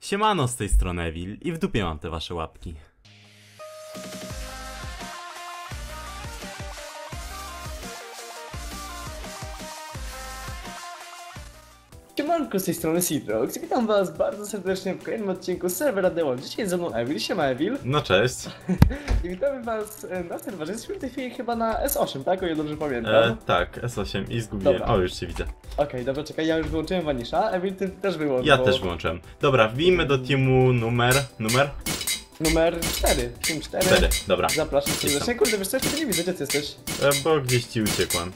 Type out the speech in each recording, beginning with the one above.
Siemano z tej strony Evil i w dupie mam te wasze łapki. Siemanko z tej strony Citrox. Witam was bardzo serdecznie w kolejnym odcinku serwera The Wall. Dzisiaj ze mną Evil, siema Evil. No cześć. I witamy was e, na serwerze. Jesteśmy w tej chwili chyba na S8, tak? O ile dobrze pamiętam. E, tak, S8 i zgubiłem. Dobra. O, już cię widzę. Okej, dobra, czekaj, ja już wyłączyłem Vanisha. Evil, ty też wyłączył. Ja też wyłączyłem. Dobra, wbijmy do teamu numer. Numer? Numer 4, team 4. 4. Dobra. Zapraszam serdecznie. Kurde, wiesz co, jeszcze nie widzę, gdzie ty jesteś? E, bo gdzieś ci uciekłem.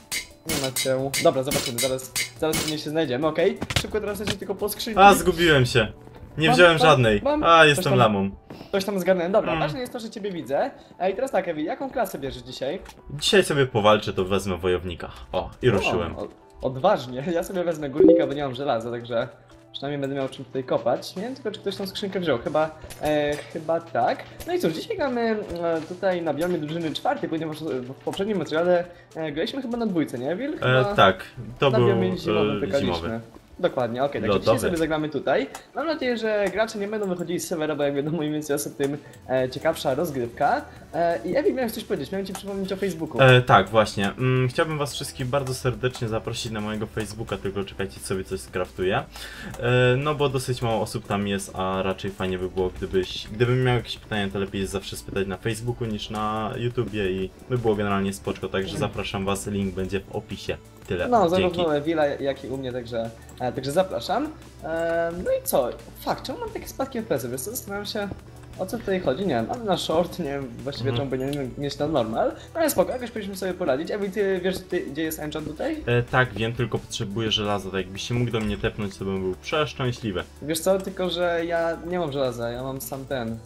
Nie ma cię. Dobra, zobaczymy, zaraz, zaraz pewnie się znajdziemy, okej? Szybko teraz lecimy tylko po skrzynki. A, zgubiłem się. Nie Mam, wziąłem mam, żadnej. mam. A, jestem tam- lamą. Coś tam zgarnąłem. Dobra, Mm. ważne jest to, że ciebie widzę. E, I teraz tak, Evil, jaką klasę bierzesz dzisiaj? Dzisiaj sobie powalczę, to wezmę wojownika. O, i ruszyłem. O, o, odważnie. Ja sobie wezmę górnika, bo nie mam żelaza, także przynajmniej będę miał czym tutaj kopać. Nie wiem tylko, czy ktoś tą skrzynkę wziął. Chyba, e, chyba tak. No i cóż, dzisiaj gramy e, tutaj na biomie drużyny czwartej, ponieważ w poprzednim materiale e, graliśmy chyba na dwójce, nie, Wil? Chyba E, tak, to na był biomie zimowym e. Dokładnie, okej, także Lodowy. dzisiaj sobie zagramy tutaj. Mam nadzieję, że gracze nie będą wychodzili z serwera, bo jak wiadomo, im więcej osób, tym e, ciekawsza rozgrywka. E, I Ewi, miałeś coś powiedzieć, miałem ci przypomnieć o Facebooku. E, tak, właśnie. Mm, chciałbym was wszystkich bardzo serdecznie zaprosić na mojego Facebooka, tylko czekajcie, sobie coś skraftuję. E, no bo dosyć mało osób tam jest, a raczej fajnie by było, gdybyś, gdybym miał jakieś pytania, to lepiej jest zawsze spytać na Facebooku niż na YouTubie i by było generalnie spoczko, także zapraszam was, link będzie w opisie. Tyle. No, zarówno Ewila, jak i u mnie, także, e, także zapraszam. E, no i co? Fakt, czemu mam takie spadki FPS-y? Wiesz co, zastanawiam się, o co tutaj chodzi, nie wiem, ale na short, nie wiem, właściwie Mhm. czemu powinienem mieć na normal, no ale spoko, jakoś powinniśmy sobie poradzić. Ewil, ty wiesz, ty, gdzie jest enchant tutaj? E, tak, wiem, tylko potrzebuję żelaza, tak jakbyś się mógł do mnie tepnąć, to bym był przeszczęśliwy. Wiesz co, tylko że ja nie mam żelaza, ja mam sam ten.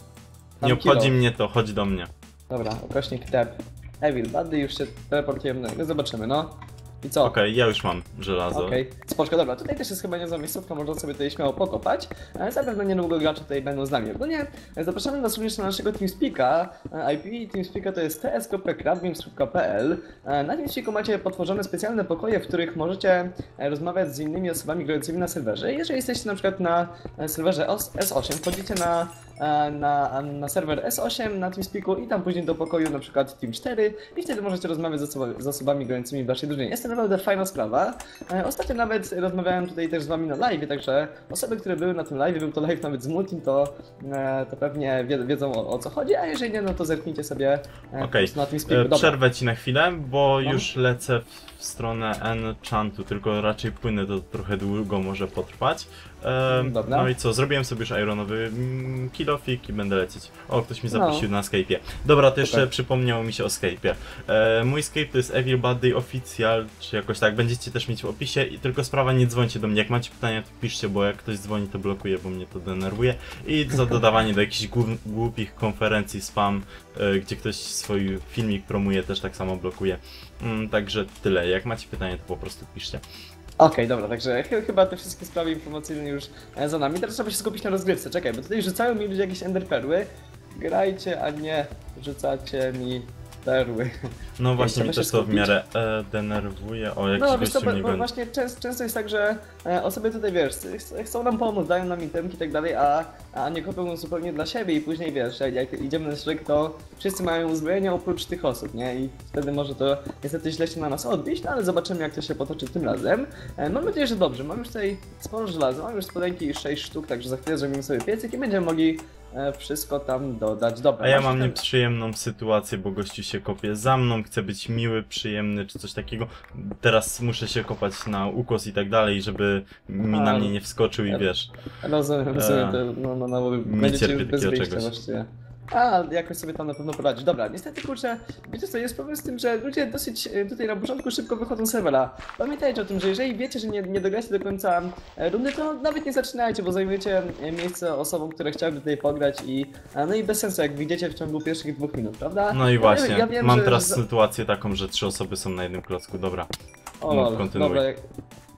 Tam Nie obchodzi kilo. mnie to, chodź do mnie. Dobra, ukośnik tep. Evil, Buddy już się teleportujemy, no zobaczymy, no. I co? Okej, ja już mam żelazo. Okej, spoczko, dobra, tutaj też jest chyba niezła miejscówka, można sobie tutaj śmiało pokopać, ale zapewne niedługo gracze tutaj będą z nami. Ogólnie e, zapraszamy was również na naszego TeamSpeaka, E, IP TeamSpeaka to jest ts.kradgames.pl E, Na TeamSpeaku macie potworzone specjalne pokoje, w których możecie rozmawiać z innymi osobami grającymi na serwerze. Jeżeli jesteście na przykład na serwerze OS S8, wchodzicie na, na, na serwer S8 na TeamSpeaku i tam później do pokoju na przykład Team 4 i wtedy możecie rozmawiać z, osoba, z osobami grającymi w waszej drużynie. Jest to naprawdę fajna sprawa. E, Ostatnio nawet rozmawiałem tutaj też z wami na live, także osoby, które były na tym live, był to live nawet z Multim, to, e, to pewnie wie, wiedzą o, o co chodzi, a jeżeli nie, no to zerknijcie sobie e, prostu na. E, Dobra. Przerwę ci na chwilę, bo No. już lecę w w stronę Enchantu, tylko raczej płynę, to trochę długo może potrwać. E, Dobra. no i co, zrobiłem sobie już ironowy mm, kilofik i będę lecieć. O, ktoś mnie No. zaprosił na Skype'ie. Dobra, to jeszcze Super. przypomniało mi się o Skype'ie. E, mój Skype to jest Evil Bad Day Official, czy jakoś tak, będziecie też mieć w opisie. I tylko sprawa, nie dzwońcie do mnie, jak macie pytania, to piszcie, bo jak ktoś dzwoni, to blokuję, bo mnie to denerwuje. I za dodawanie do jakichś głu- głupich konferencji spam, e, gdzie ktoś swój filmik promuje, też tak samo blokuje. Mm, także tyle. Jak macie pytania, to po prostu piszcie. Okej, dobra, także ch- chyba te wszystkie sprawy informacyjne już e, za nami. Teraz trzeba się skupić na rozgrywce. Czekaj, bo tutaj rzucają mi ludzie jakieś enderperły. Grajcie, a nie rzucacie mi perły. No właśnie, się też to w miarę e, denerwuje. O, jakiś No wiesz co, bo, właśnie często, często jest tak, że e, osoby tutaj wiesz, ch- chcą nam pomóc, dają nam itemki i tak dalej, a, a nie kopią zupełnie dla siebie i później wiesz, jak, jak idziemy na szereg, to wszyscy mają uzbrojenie oprócz tych osób, nie? I wtedy może to niestety źle się na nas odbić, no ale zobaczymy jak to się potoczy tym razem. E, mam nadzieję, że dobrze, mam już tutaj sporo żelaza, mam już spodenki 6 sztuk, także za chwilę zrobimy sobie piecyk i będziemy mogli wszystko tam dodać. Dobra, A ja mam ten- nieprzyjemną sytuację, bo gościu się kopie za mną, chce być miły, przyjemny czy coś takiego. Teraz muszę się kopać na ukos i tak dalej, żeby mi A, na mnie nie wskoczył i ja- wiesz. Rozumiem, rozumiem, E, to, no, no, no, nie będziecie cierpię takiego czegoś. właściwie. A, jakoś sobie tam na pewno poradzić. Dobra, niestety kurczę, wiecie co, jest problem z tym, że ludzie dosyć e, tutaj na początku szybko wychodzą z serwera. Pamiętajcie o tym, że jeżeli wiecie, że nie, nie dogracie do końca e, rundy, to nawet nie zaczynajcie, bo zajmujecie e, miejsce osobom, które chciałyby tutaj pograć i no i bez sensu, jak widzicie w ciągu pierwszych dwóch minut, prawda? No i Ja właśnie, wiem- ja wiem, mam że teraz sytuację taką, że trzy osoby są na jednym klocku, dobra. O, no, kontynuuj. dobra, jak-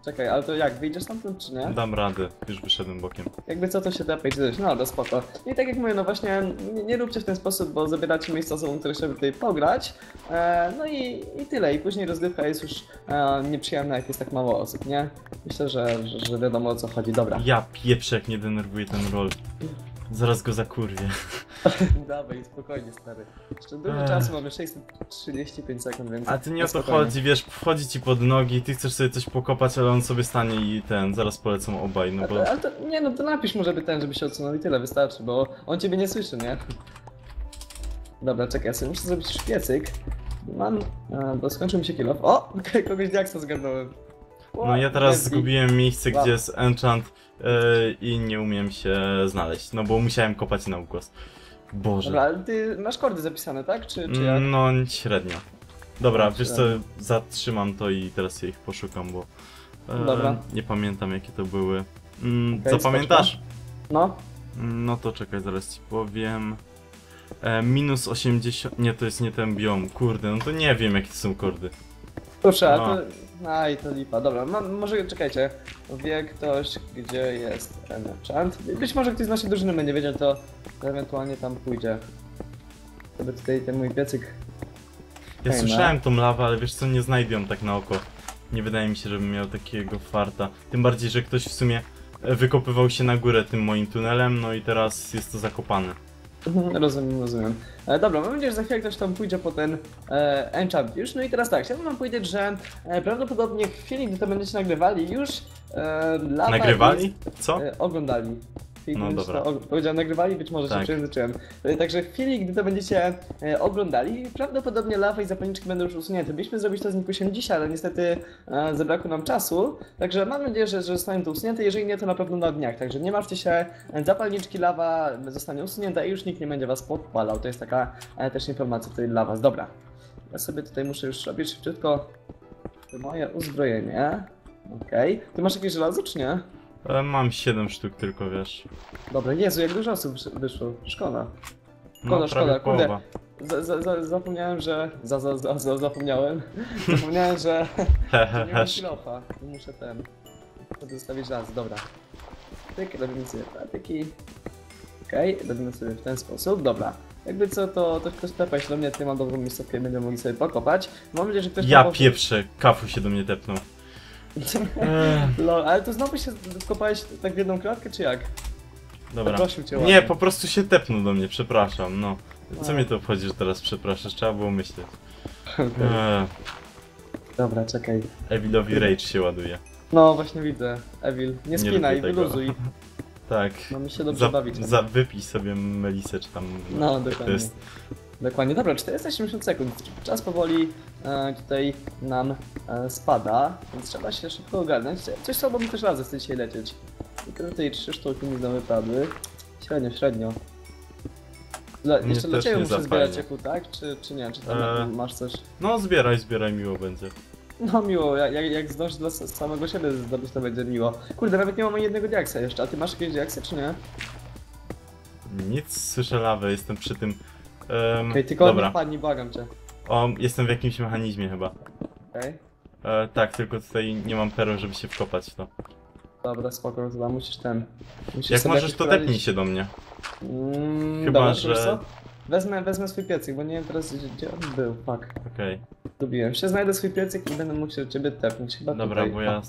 Czekaj, ale to jak, wyjdziesz stamtąd czy nie? Dam radę, już wyszedłem bokiem. Jakby co, to się czy coś, no to spoko. I tak jak mówię, no właśnie, nie, nie róbcie w ten sposób, bo zabieracie miejsca osobom, które chciały tutaj pograć. E, no i, i tyle, i później rozgrywka jest już e, nieprzyjemna, jak jest tak mało osób, nie? Myślę, że, że, że wiadomo o co chodzi, dobra. Ja pieprzę jak nie denerwuje ten roll. Zaraz go zakurwię. Dawaj, spokojnie stary. Jeszcze dużo Ech. czasu, mamy 635 sekund, więc... A ty nie o to spokojnie. chodzi, wiesz, wchodzi ci pod nogi, ty chcesz sobie coś pokopać, ale on sobie stanie i ten, zaraz polecą obaj, no bo... ale to, nie no, to napisz mu, żeby ten, żeby się odsunął i tyle, wystarczy, bo on ciebie nie słyszy, nie? Dobra, czekaj, ja sobie muszę zrobić szpiecyk. Mam, a, bo skończył mi się kill off. O, kogoś diaksa zgarnąłem. O, No ja teraz zgubiłem miejsce, Wow. gdzie jest enchant i nie umiem się znaleźć, no bo musiałem kopać na ukłos. Boże. Dobra, ale ty masz kordy zapisane, tak? Czy, czy jak? No średnio. Dobra, No, wiesz co, zatrzymam to i teraz ja ich poszukam, bo e, nie pamiętam jakie to były. Mm, Okej, zapamiętasz? No, Mm, No to czekaj, zaraz ci powiem. E, minus 80. Nie, to jest nie ten biom. Kurde, no to nie wiem jakie to są kordy. Proszę, No. a to... Aj, to lipa. Dobra, mam, może czekajcie. Wie ktoś, gdzie jest enchant? Być może ktoś z naszej drużyny będzie wiedział, to ewentualnie tam pójdzie. Sobie tutaj ten mój piecyk Ja Fajne. słyszałem tą lawę, ale wiesz co, nie znajdę ją tak na oko. Nie wydaje mi się, żebym miał takiego farta. Tym bardziej, że ktoś w sumie e, wykopywał się na górę tym moim tunelem, no i teraz jest to zakopane. Rozumiem, rozumiem. E, dobra, mam nadzieję, że za chwilę ktoś tam pójdzie po ten e, enchant już. No i teraz tak, chciałbym wam powiedzieć, że e, prawdopodobnie w chwili, gdy to będziecie nagrywali, już e, Nagrywali? Co? Jest, e, oglądali. Chwili, No dobra. Powiedziałem nagrywali, być może się Tak. przejęzyczyłem. E, Także w chwili, gdy to będziecie e, oglądali, prawdopodobnie lawa i zapalniczki będą już usunięte. Byliśmy zrobić to z Nikusiem dzisiaj, ale niestety e, zabrakło nam czasu. Także mam nadzieję, że, że zostanie to usunięte. Jeżeli nie, to na pewno na dniach. Także nie martwcie się, zapalniczki lawa zostanie usunięta i już nikt nie będzie was podpalał. To jest taka też informacja tutaj dla was. Dobra. Ja sobie tutaj muszę już robić szybciutko moje uzbrojenie. Okej. Ty masz jakieś żelazo, czy nie? E, mam 7 sztuk tylko, wiesz. Dobra, Jezu, jak dużo osób wysz- wyszło. Szkoda. No Szkoda, szkoda, prawie kurde. Za, za, za, zapomniałem, że... Za, za, za, za, zapomniałem. zapomniałem, że... Że nie mam kilofa. Muszę ten... Muszę zostawić raz, dobra. Tyk, robimy sobie patyki. Okej, robimy sobie w ten sposób, dobra. Jakby co, to, to ktoś tepa się do mnie, ty mam dobrą miejscówkę będziemy mogli sobie pokopać. Mam nadzieję, że ktoś Ja tam- pieprzę, kafu się do mnie tepnął. Lol, ale to znowu się wkopałeś tak w jedną klatkę, czy jak? dobra. Prosił cię Nie, po prostu się tepnął do mnie, przepraszam, no. Co A. mnie to obchodzi, że teraz przepraszasz? Trzeba było myśleć. Eee, Dobra, czekaj. Evilowi Rage się ładuje. No właśnie widzę, Evil. Nie spinaj, tego. wyluzuj. Tak. Mamy się dobrze Za, bawić. za, wypij sobie melisę, czy tam... No, to dokładnie. jest. Dokładnie. Dobra, 470 sekund. Czas powoli e, tutaj nam e, spada, więc trzeba się szybko ogarnąć. Coś słabo mi też razem chce dzisiaj lecieć. Tylko tutaj trzy sztuki mi znowu wypadły. Średnio, średnio. Dla, jeszcze dla Ciebie muszę zbierać ciepło, tak? Czy, czy nie? Czy tam E. masz coś? No zbieraj, zbieraj, miło będzie. No miło, jak, jak, zdążysz dla samego siebie zdobyć, to będzie miło. Kurde, nawet nie mam jednego diaksa jeszcze, a ty masz jakieś diaksy, czy nie? Nic, słyszę lawę, jestem przy tym... Um, Okej, tylko nie dobra, wpadnij, błagam cię. o, jestem w jakimś mechanizmie chyba. Okej. E, tak, tylko tutaj nie mam pereł, żeby się wkopać w to. Dobra, spoko, chyba musisz ten... Musisz Jak sobie możesz, jakoś to poradzić. tepnij się do mnie. Mm, Chyba, dobra, że- wiesz co? Wezmę, wezmę swój piecyk, bo nie wiem teraz gdzie- gdzie on był, fuck. Okej, Lubiłem się, znajdę swój piecyk i będę mógł się do ciebie tepnąć, chyba dobra, tutaj. bo ja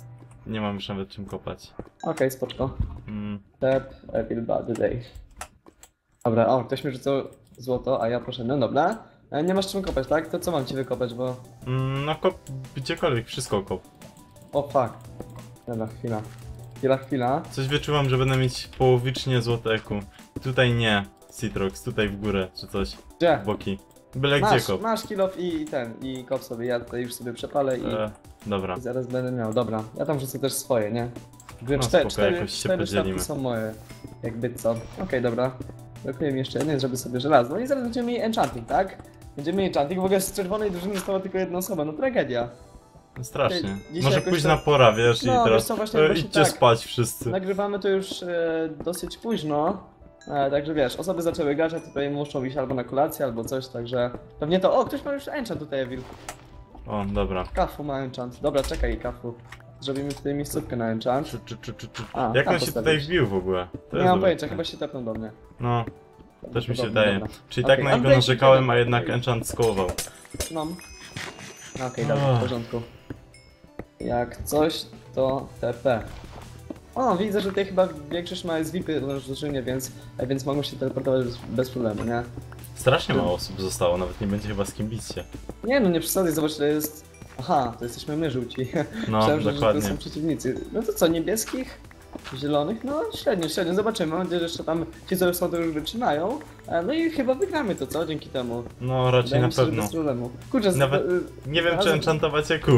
nie mam już nawet czym kopać. Okej, spoczko. Mm, Tep, Evil Bad Day. Dobra, o, ktoś mi rzucał złoto, a ja poszedłem, dobra. E, Nie masz czym kopać, tak? To co mam ci wykopać, bo... mm, no kop, gdziekolwiek, wszystko kop. O, fuck. Dobra, chwila. Chwila, chwila. Coś wyczułam, że będę mieć połowicznie złote eku. Tutaj nie, Citrox, tutaj w górę, czy coś, Gdzie? w boki. Byle gdzie Masz, kop. masz kilof i i ten, i kop sobie, ja tutaj już sobie przepalę i... E, dobra. I zaraz będę miał, dobra. Ja tam wrzucę też swoje, nie? Gdy No cztery, spoko, cztery, jakoś się cztery sztabki podzielimy. są moje. Jakby co. Okej, dobra. Brakuje mi jeszcze jeden, żeby sobie żelazo. No i zaraz będziemy mieli enchanting, tak? Będziemy mieli enchanting. W ogóle z czerwonej drużyny została tylko jedna osoba, no tragedia. Strasznie. dzisiaj Może późna tak- pora, wiesz, No, i teraz co, właśnie- właśnie idźcie tak. spać wszyscy. Nagrywamy to już e, dosyć późno. E, także wiesz, osoby zaczęły grać, a tutaj muszą iść albo na kolację, albo coś, także pewnie to. O, ktoś ma już enchant tutaj, Evil. O, dobra. Kafu ma enchant. Dobra, czekaj, Kafu. Zrobimy tutaj miejscówkę na enchant. Czy, czy, czy, czy, czy. A, Jak on się tutaj wbił w ogóle? To Nie jest mam dobre pojęcia, chyba się tepnął do mnie. No, też mi się wydaje. dobra. Czyli Okej, tak na niego upgrade narzekałem, a jednak enchant skołował. No. Okej, dobra, w Ach. porządku. Jak coś, to TP. O, widzę, że tutaj chyba większość ma SVP w drużynie, więc, więc mogą się teleportować bez, bez problemu, nie? Strasznie mało osób zostało, nawet nie będzie chyba z kim bić się. Nie no, nie przesadzaj, zobacz, to jest... Aha, to jesteśmy my żółci. No, Myślałem, że, że to dokładnie. są przeciwnicy. No to co, niebieskich? Zielonych? No średnio, średnio, zobaczymy. Mam nadzieję, że jeszcze tam ci, co już są, to już wytrzymają. E, No i chyba wygramy to, co? Dzięki temu. No, raczej Wydaje na mi się, pewno. Bez problemu. Kurczę, z- Nawet- y, Nie wiem, czy enchantować eku.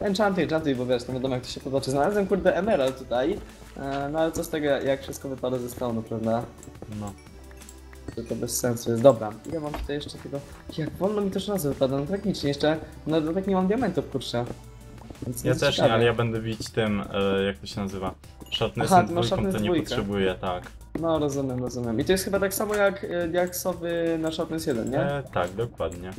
Enchanty, enchanty, bo wiesz, to wiadomo jak to się potoczy. Znalazłem kurde emerald tutaj, e, no ale co z tego jak wszystko wypada ze stonu, prawda? No. Że to bez sensu jest. Dobra, ile mam tutaj jeszcze tego... Jak wolno mi też razy wypada, no tragicznie, jeszcze... No tak nie mam diamentów, kurczę. Więc Ja też nie, ale ja będę bić tym, e, jak to się nazywa? Aha, Shotnessem ty masz dwójką, to Sharpness nie dwójkę. potrzebuję, tak. No rozumiem, rozumiem. I to jest chyba tak samo jak e, diaksowy na Sharpness 1, nie? E, tak, dokładnie.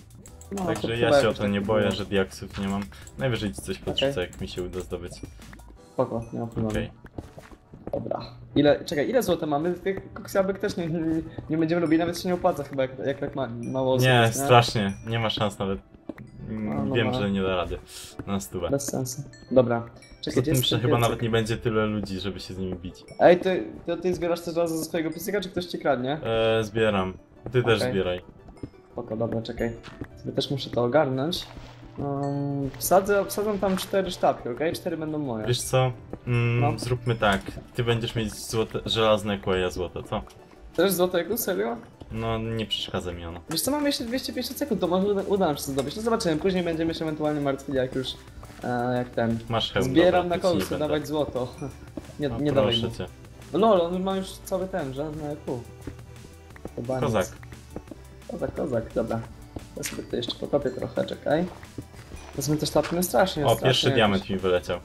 No, to Także chyba ja się o jakoś to tak nie boję, że diaksów nie mam. Najwyżej ci coś podrzucę, jak mi się uda zdobyć. Spoko, nie ma problemu. Okej. Dobra. Ile, czekaj, ile złota mamy? Tych koksjabek też nie, nie, nie będziemy robili, nawet się nie opłaca chyba, jak, jak tak ma, mało osób Nie, jest, strasznie. Nie ma szans nawet. Mm, No, no, Wiem, no. że nie da rady. Na stówę. Bez sensu. Dobra. Czekaj, Poza gdzie tym, jest że ten chyba piecyk? nawet nie będzie tyle ludzi, żeby się z nimi bić. Ej, ty, ty, ty zbierasz też razu ze swojego piecyka, czy ktoś ci kradnie? E, zbieram. Ty też Okej. zbieraj. Spoko, dobra, czekaj. Sobie też muszę to ogarnąć. Um, wsadzę, wsadzam tam cztery sztabki, okej? Cztery będą moje. Wiesz co? Mm, No. Zróbmy tak. Ty będziesz mieć złote, żelazne kło, ja złote, co? Też złotego? Serio? No, nie przeszkadza mi ono. Wiesz co, mamy jeszcze 250 sekund, to może uda, uda nam się to zdobyć. No zobaczymy, później będziemy się ewentualnie martwili, jak już... E, jak ten... Masz hełm, Zbieram dobra, na to ci nie kołsy, będę. dawać złoto. Nie, No, nie dawaj proszę mu. cię. No lol, on ma już cały ten, żadne pół. Chyba nic. Kozak. Kozak, kozak, dobra. Sobie tutaj jeszcze pokopię trochę, czekaj. Wezmę też tapnę strasznie, O, pierwszy jakoś. diament mi wyleciał.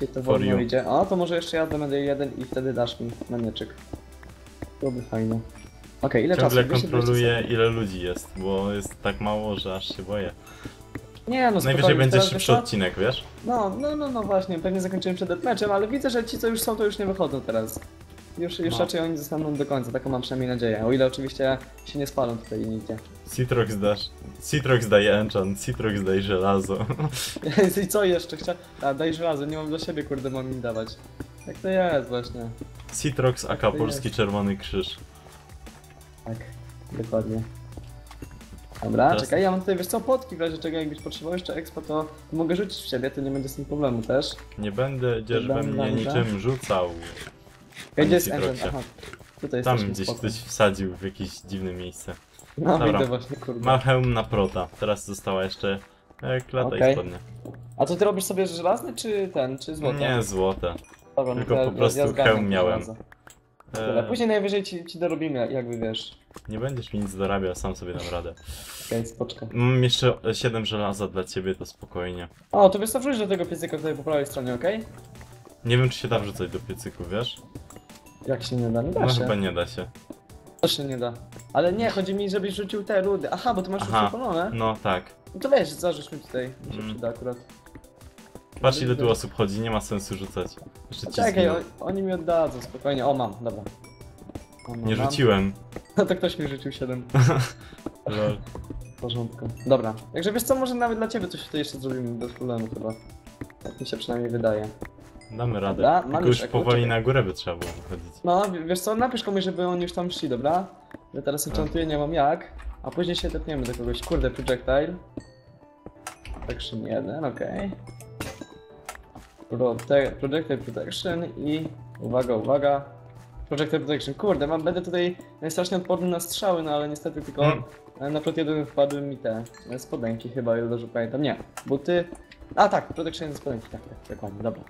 I to wolno idzie. O, to może jeszcze ja będę jeden i wtedy dasz mi na mieczyk. Byłoby fajnie. Okej, ile Ciągle czasu? 220 kontroluję ile ludzi jest, bo jest tak mało, że aż się boję. Nie no, Najwyżej będzie szybszy co? odcinek, wiesz? No, no, no, no właśnie, pewnie zakończyłem przed meczem, ale widzę, że ci co już są, to już nie wychodzą teraz. Już, już No. raczej oni zostaną do końca, taką mam przynajmniej nadzieję. O ile oczywiście się nie spalą tutaj nigdzie. Citrox dasz. Citrox daje enchant, Citrox daje żelazo. I co jeszcze? Chcia... A, daj żelazo, nie mam dla siebie, kurde, mam im dawać. Jak to jest właśnie. Citrox AK to Polski jest. Czerwony Krzyż. Tak, dokładnie. Dobra, Teraz- czekaj, ja mam tutaj, wiesz co, potki w razie czego, jakbyś potrzebował jeszcze expo, to mogę rzucić w siebie, to nie będzie z tym problemu też. Nie będę dzierżwę Dam, mnie niczym rzucał. Gdzie jest engine? Aha, tutaj Tam jesteśmy, gdzieś spoko. ktoś wsadził w jakieś dziwne miejsce. No Dobra. widzę właśnie, kurde. Ma hełm na prota. Teraz została jeszcze e, klata Okej. i spodnie. A to ty robisz sobie żelazny, czy ten, czy złoty? Nie, złote. Dobra, tylko to po prostu zgarnę hełm miałem. żelazo. E, później najwyżej ci, ci dorobimy, jakby wiesz. nie będziesz mi nic dorabiał, sam sobie dam radę. Okej, spoczko. Mam jeszcze 7 żelaza dla ciebie, to spokojnie. O, to wiesz co, wrzuć do tego piecyka tutaj po prawej stronie, okej? Nie wiem, czy się da wrzucać do piecyku, wiesz? Jak się nie da? Nie da No się. chyba nie da się. To się nie da. Ale nie, chodzi mi, żebyś rzucił te rudy. Aha, bo ty masz już Aha. przepalone. No tak. No to weź, zarzuć mi tutaj. Mi się Mm. przyda akurat. Patrz ile tu osób chodzi, nie ma sensu rzucać. Jeszcze ci Czekaj, o, oni mi oddadzą, spokojnie. O, mam, dobra. Mam, mam, Nie mam. rzuciłem. No to ktoś mi rzucił 7. Lol. W porządku. Dobra. Także wiesz co, może nawet dla ciebie coś tutaj jeszcze zrobimy bez problemu chyba. Tak mi się przynajmniej wydaje. Damy radę. Dobra, Tylko już powoli na górę by trzeba było wychodzić. No, w- wiesz co, napisz komuś, żeby oni już tam szli, dobra? Ja teraz enchantuję, nie mam jak. A później się tepniemy do kogoś. Kurde, projectile. Protection 1, okej. Prote projectile protection i... Uwaga, uwaga. Projectile protection. Kurde, mam, będę tutaj strasznie odporny na strzały, no ale niestety tylko Mm. e, na prot 1 wpadły mi te spodenki chyba, ile dobrze pamiętam. Nie, buty... A tak, protection 1 spodenki, tak, tak, dokładnie, dobra.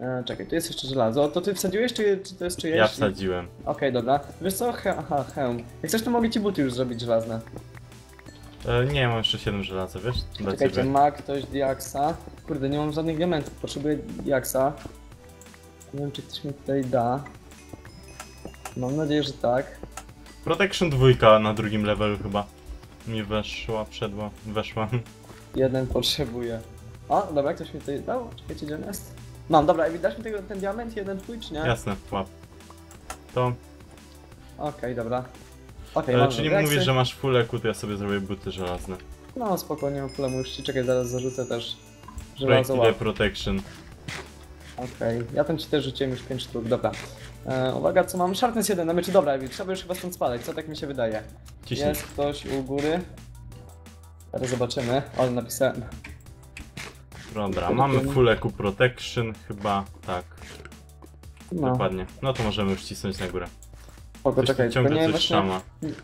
E, czekaj, tu jest jeszcze żelazo. To ty wsadziłeś, czy, czy to jest czyjeś? Ja wsadziłem. Okej, dobra. Wiesz co? He aha, hełm. Jak chcesz, to mogę ci buty już zrobić żelazne. E, nie, mam jeszcze 7 żelaza, wiesz? Dla Czekajcie, ciebie. ma ktoś diaksa. Kurde, nie mam żadnych diamentów, potrzebuję diaksa. Nie wiem, czy ktoś mi tutaj da. Mam nadzieję, że tak. Protection 2 na drugim levelu chyba. Mi weszła, przedła, weszła. Jeden potrzebuje. O, dobra, ktoś mi tutaj dał. Czekajcie, gdzie on jest? Mam, dobra, Ewi, dasz mi tego, ten diament, jeden twój, czy nie? Jasne, łap. To, Okej, dobra. Okej, e, mam czyli reaksy. mówisz, że masz full to ja sobie zrobię buty żelazne. No, spokojnie, nie ma problemu, już ci czekaj, zaraz zarzucę też żelazo Projectile łap. Protection. Okej, ja ten ci też rzuciłem już 5 sztuk, dobra. E, uwaga, co mam? Sharpness 1 na mieczy, dobra, Ewi, trzeba już chyba stąd spadać, co tak mi się wydaje? Ciśnij. Jest ktoś u góry. Teraz zobaczymy, ale napisałem. Dobra, mamy full EQ Protection, chyba tak, No, dokładnie. No to możemy już cisnąć na górę. spoko, Ktoś czekaj, tu tylko ciągle nie coś właśnie, szama.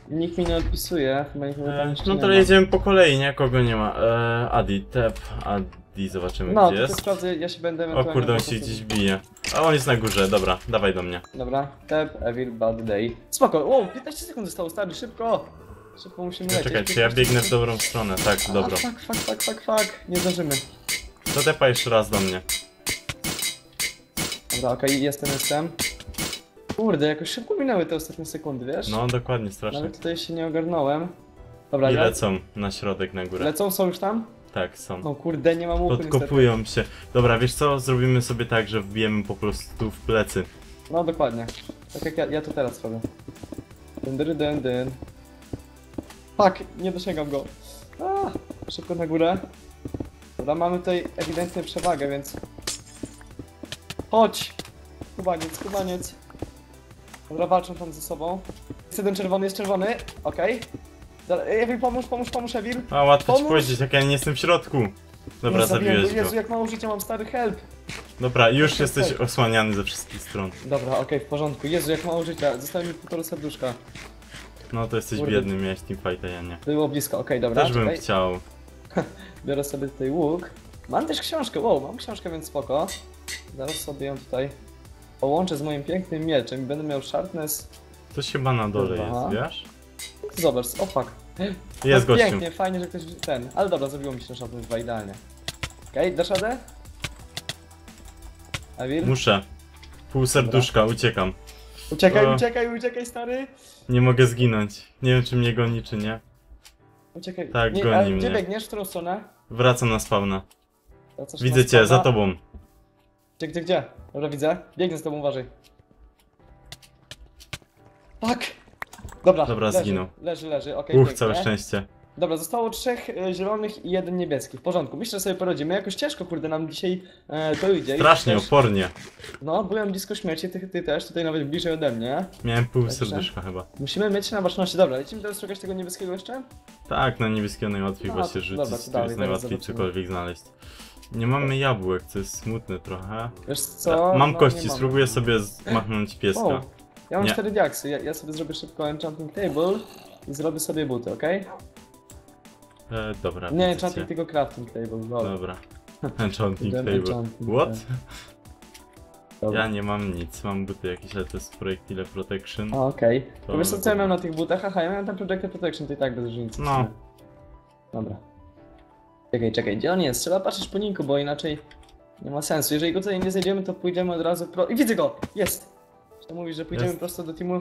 nikt mi nie odpisuje, chyba nikt tam E, jeszcze no nie to ma. jedziemy po kolei, nie? Kogo nie ma? E, Adi, Tep, Adi, zobaczymy No, gdzie to, to jest. sprawdzę, ja się będę O ewentualnie kurde, on się gdzieś bije. A on jest na górze, dobra, dawaj do mnie. Dobra, tap, evil, bad day. Spoko, wow, 15 sekund zostało, stary, szybko! Szybko musimy lecieć. Czekaj, czy ja 15 biegnę w dobrą stronę? Tak, A, dobro. Fuck, fuck, fuck, fuck, fuck, nie zdążymy. To tepa jeszcze raz do mnie. Dobra, okej, jestem, jestem. Kurde, jakoś szybko minęły te ostatnie sekundy, wiesz? No, dokładnie, strasznie. Nawet tutaj się nie ogarnąłem. Dobra, I le- lecą na środek, na górę. lecą, są już tam? Tak, są. O kurde, nie mam łuku niestety. Podkopują się. Dobra, wiesz co? Zrobimy sobie tak, że wbijemy po prostu w plecy. No dokładnie. Tak jak ja, ja to teraz robię. Dyn, dyn, dyn. Fuck, nie dosięgam go. A, szybko na górę. Dobra, mamy tutaj ewidentnie przewagę, więc... Chodź! Kubaniec, kubaniec. Dobra, walczą tam ze sobą. Jest jeden czerwony, jest czerwony. Okej. Okay. Ewil, pomóż, pomóż, pomóż, Ewil. A, łatwo ci Pomóż. powiedzieć, jak ja nie jestem w środku. Dobra, zabiłem zabiłeś go. Jezu, jak mało życia mam, stary, help. Dobra, już Help, jesteś help. osłaniany ze wszystkich stron. Dobra, okej, w porządku. Jezu, jak mało życia. Zostało mi półtora serduszka. No to jesteś Kurde. biedny, miałeś teamfighta, ja nie. Było blisko, okej, dobra. Też bym czekaj. chciał. Biorę sobie tutaj łuk. Mam też książkę, wow, mam książkę, więc spoko. Zaraz sobie ją tutaj połączę z moim pięknym mieczem i będę miał sharpness. Coś chyba na dole Dobra. jest, wiesz? Zobacz, o fuck. Jest no, gościu. Pięknie, fajnie, że ktoś ten. Ale dobra, zrobiło mi się sharpness 2 idealnie. Okej, dasz radę? Muszę. Pół serduszka, uciekam. Uciekaj, O. uciekaj, uciekaj, stary! Nie mogę zginąć. Nie wiem, czy mnie goni, czy nie. Uciekaj. Tak, nie, goni ale Gdzie mnie. biegniesz? W którą stronę? Wracam na spawna. Wracasz Widzę na cię, za tobą. Gdzie, gdzie, gdzie? Dobra, widzę. Biegnę z tobą, uważaj. Fuck! Dobra, Dobra, leży, zginął. Leży, leży, okej, Uch, pięknie. całe szczęście. Dobra, zostało trzech e, zielonych i jeden niebieski. W porządku, myślę, że sobie poradzimy. Jakoś ciężko, kurde, nam dzisiaj e, to idzie. Strasznie też, opornie. No, byłem blisko śmierci, ty, ty też, tutaj nawet bliżej ode mnie. Miałem pół serduszka chyba. Musimy mieć na baczności. Dobra, lecimy teraz szukać tego niebieskiego jeszcze? Tak, na niebieskiego najłatwiej A, właśnie to- rzucić, to dalej, jest zaraz najłatwiej zobaczymy. cokolwiek znaleźć. Nie mamy jabłek, co jest smutne trochę. Wiesz co? Mam no, kości, nie mamy. spróbuję sobie machnąć pieska. Ja mam Nie. cztery diaksy, ja, ja sobie zrobię szybko enchanting table i zrobię sobie buty, okej? E, dobra, Nie widzę enchanting, tylko crafting table, lol. Dobra. Enchanting Idę table. enchanting, What? Dobra. Ja nie mam nic, mam buty jakieś, ale to jest projectile protection. A, okej. To- To wiesz co, co ja miałem na tych butach? Aha, ja miałem tam Projected Protection, to i tak bez różnicy. No. Dobra. Czekaj, czekaj, gdzie on jest? Trzeba patrzeć po ninku, bo inaczej nie ma sensu. Jeżeli go tutaj nie znajdziemy, to pójdziemy od razu pro... I widzę go! Jest! To mówisz, że pójdziemy Jest. prosto do teamu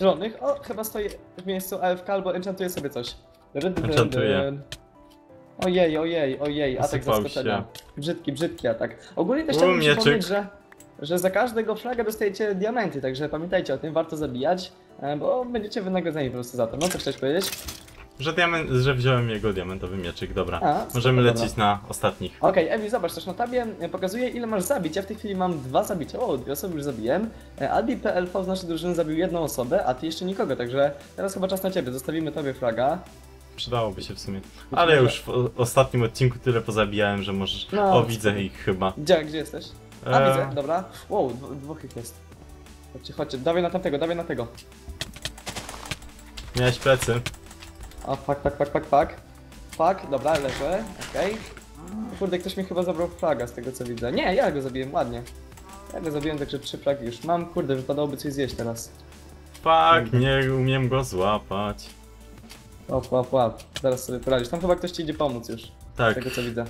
zielonych? O, chyba stoi w miejscu AFK albo enchantuje sobie coś. Ryd. Ojej, ojej, ojej, atak Posypał zaskoczenia. Brzydki, brzydki atak. Ogólnie też U, chciałbym mieczyk. przypomnieć, że, że za każdego flaga dostajecie diamenty, także pamiętajcie o tym, warto zabijać, e, bo będziecie wynagrodzeni po prostu za to. No co chciałeś powiedzieć? Że, diament, że wziąłem jego diamentowy mieczyk, dobra. A, Możemy lecieć na ostatnich. Okej, Ewi, zobacz, też na tabie e, pokazuje ile masz zabić. Ja w tej chwili mam dwa zabicia. O, dwie osoby już zabiłem. E, Adi.plv z naszej drużyny zabił jedną osobę, a ty jeszcze nikogo, także teraz chyba czas na ciebie. Zostawimy tobie flaga. Przydałoby się w sumie. Ale już w o- ostatnim odcinku tyle pozabijałem, że możesz... No, o, widzę ich chyba. Gdzie, gdzie jesteś? A, E, widzę, dobra. Wow, dw- dwóch ich jest. Chodźcie, chodźcie, dawaj na tamtego, dawaj na tego. Miałeś plecy. O, fuck, fuck, fuck, fuck, fuck. Fuck, dobra, leżę, okej. Kurde, ktoś mi chyba zabrał flaga z tego co widzę. Nie, ja go zabiłem, ładnie. Ja go zabiłem, także trzy flagi już mam. Kurde, wypadałoby coś zjeść teraz. Fuck, nie umiem go złapać. Łap, łap, łap. Zaraz sobie poradzisz. Tam chyba ktoś ci idzie pomóc już, z Tak, tego co widzę.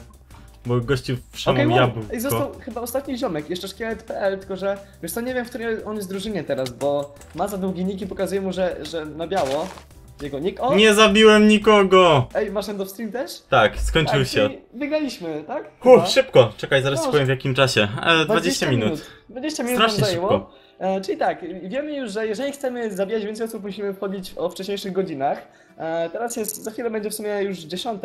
bo gościu wszamał Okej, wow. jabłko. Ej, został chyba ostatni ziomek, jeszcze szkielet.pl, tylko że wiesz co, nie wiem w której on jest drużynie teraz, bo ma za długi nick i pokazuje mu, że, że na biało. jego nick. O! Nie zabiłem nikogo! Ej, masz end of stream też? Tak, skończył Tak, się. Wygraliśmy, tak? Hu, Chyba. szybko! Czekaj, zaraz ci No, powiem w jakim czasie. E, 20 minut. 20 minut Strasznie szybko. E, czyli tak, wiemy już, że jeżeli chcemy zabijać więcej osób, musimy wchodzić o wcześniejszych godzinach. E, teraz jest, za chwilę będzie w sumie już 10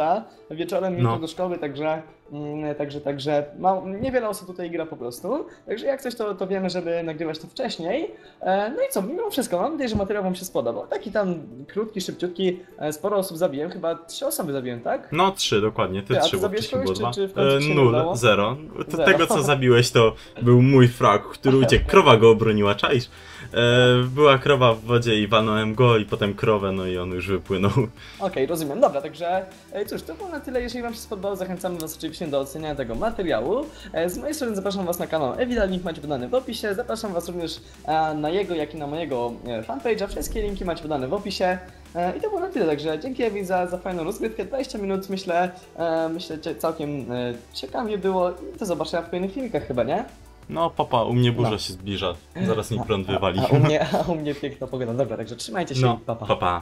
wieczorem, jutro No. do szkoły, także, mm, także, także ma, niewiele osób tutaj gra po prostu. Także jak coś, to, to wiemy, żeby nagrywać to wcześniej. E, no i co, mimo wszystko, mam nadzieję, że materiał wam się spodobał. Taki tam krótki, szybciutki, e, sporo osób zabiłem, chyba trzy osoby zabiłem, tak? No, trzy dokładnie, ty Ty, a ty trzy, bo wcześniej było dwa. czy- czy E, Nul, zero. To Zero. Tego co zabiłeś to był mój frag, który uciekł. Krowa go obroniła, czaisz? E, była krowa w wodzie i walnąłem go i potem krowę, no i on już wypłynął. Okej, rozumiem. Dobra, także e, cóż, to było na tyle. Jeżeli Wam się spodobało, zachęcamy Was oczywiście do oceniania tego materiału. E, Z mojej strony zapraszam Was na kanał Evila, link macie podany w opisie. Zapraszam Was również e, na jego, jak i na mojego fanpage'a. Wszystkie linki macie podane w opisie. I to było na tyle, także dzięki Ewi za, za fajną rozgrywkę. 20 minut myślę, myślę całkiem ciekawie było. I do zobaczenia w kolejnych filmikach chyba, nie? No, papa, u mnie burza No. się zbliża. Zaraz mi prąd wywali. A u mnie, a u mnie piękna pogoda. Dobra, także trzymajcie się No, i pa, pa. papa.